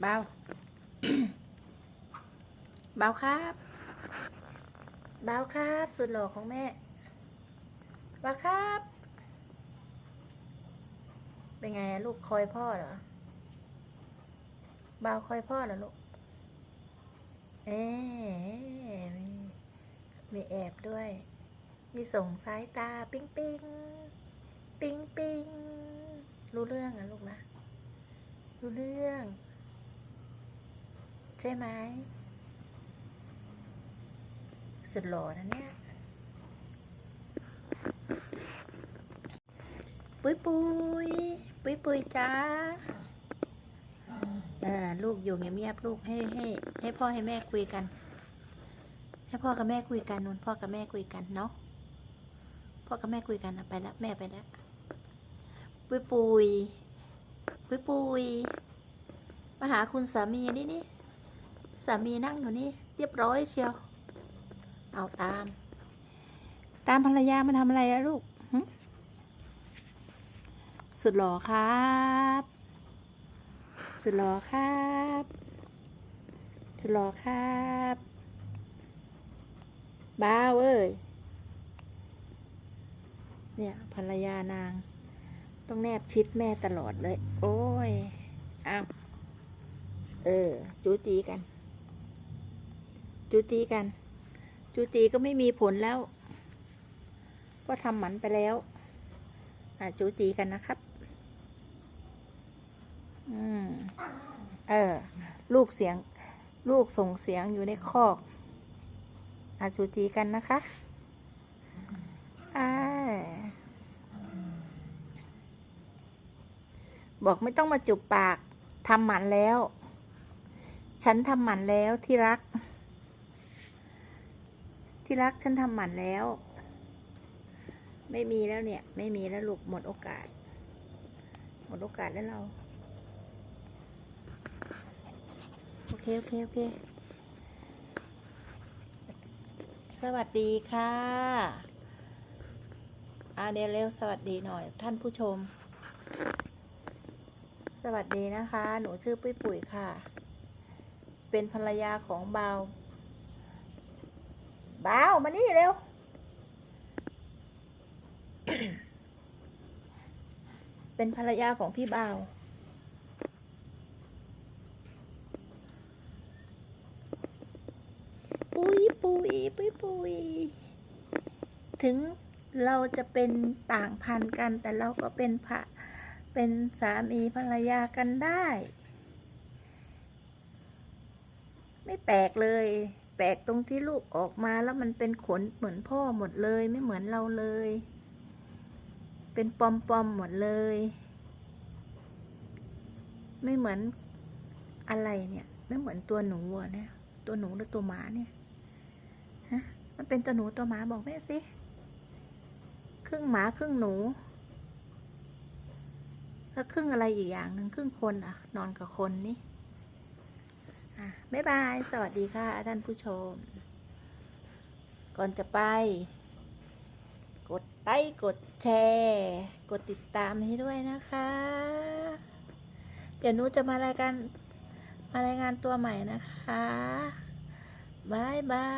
เบาเบาครับเบาครับสุดหล่อของแม่เบาครับ เป็นไงลูกคอยพ่อเหรอเบาคอยพ่อเหรอลูกเอ๊มีแอบด้วย มีส่งสายตาปิ๊งปิ๊งปิ๊งปิ๊งรู้เรื่องอะลูกนะรู้เรื่อง ใช่ไหมสุดหล่อนะเนี่ยปุ้ยปุ้ยปุ้ยปุ้ยจ้าลูกอยู่เงียบๆลูกให้ให้ให้พ่อให้แม่คุยกัน ให้พ่อกับแม่คุยกันนุ่นพ่อกับแม่คุยกันเนาะพ่อกับแม่คุยกันไปแล้วแม่ไปแล้วปุ้ยปุ้ยปุ้ยปุ้ยมาหาคุณสามีนี่นี่ามีนั่งอยู่นี่เรียบร้อยเชียว เอาตาม ตามภรรยามาทำอะไรอะลูกสุดหล่อครับ สุดหล่อครับ สุดหล่อครับบ้าวเอ้ย เนี่ยภรรยานาง ต้องแนบชิดแม่ตลอดเลย โอ้ย อ้าว เออ จูจีกัน จูจีกัน จูจีก็ไม่มีผลแล้ว ก็ทำหมันไปแล้วอะจูจีกันนะครับ อืม เออ ลูกเสียง ลูกส่งเสียงอยู่ในคอกอะจูจีกันนะคะอ่าบอกไม่ต้องมาจุบปากทำหมันแล้ว ฉันทำหมันแล้วที่รัก ที่รักฉันทำหมันแล้ว ไม่มีแล้วเนี่ย ไม่มีแล้วลูกหมดโอกาส หมดโอกาสแล้วเรา โอเค โอเค โอเค สวัสดีค่ะอาเดี๋ยวเร็วสวัสดีหน่อย ท่านผู้ชม สวัสดีนะคะ หนูชื่อปุ้ยปุ๋ยค่ะ เป็นภรรยาของเบา บามานี่เร็ว เป็นภรรยาของพี่เบาว ปุยปุยปุยปุยถึงเราจะเป็นต่างพันกัน แต่เราก็เป็นพระเป็นสามีภรรยากันได้ ไม่แปลกเลย ปลกตรงที่ลูกออกมาแล้วมันเป็นขนเหมือนพ่อหมดเลยไม่เหมือนเราเลย เป็นปอมปอมหมดเลย ไม่เหมือนอะไรเนี่ย ไม่เหมือนตัวหนูอะเนี่ยตัวหนูหรือตัวหมาเนี่ยฮะมันเป็นตัวหนูตัวหมาบอกแม่สิครึ่งหมาครึ่งหนูแล้วครึ่งอะไรอีกอย่างหนึ่งครึ่งคนอะนอนกับคนนี่ บ๊ายบาย สวัสดีค่ะ ท่านผู้ชม ก่อนจะไป กดไลค์กดแชร์ กดติดตามให้ด้วยนะคะ เดี๋ยวนูจะมารายการมารายงานตัวใหม่นะคะบายบาย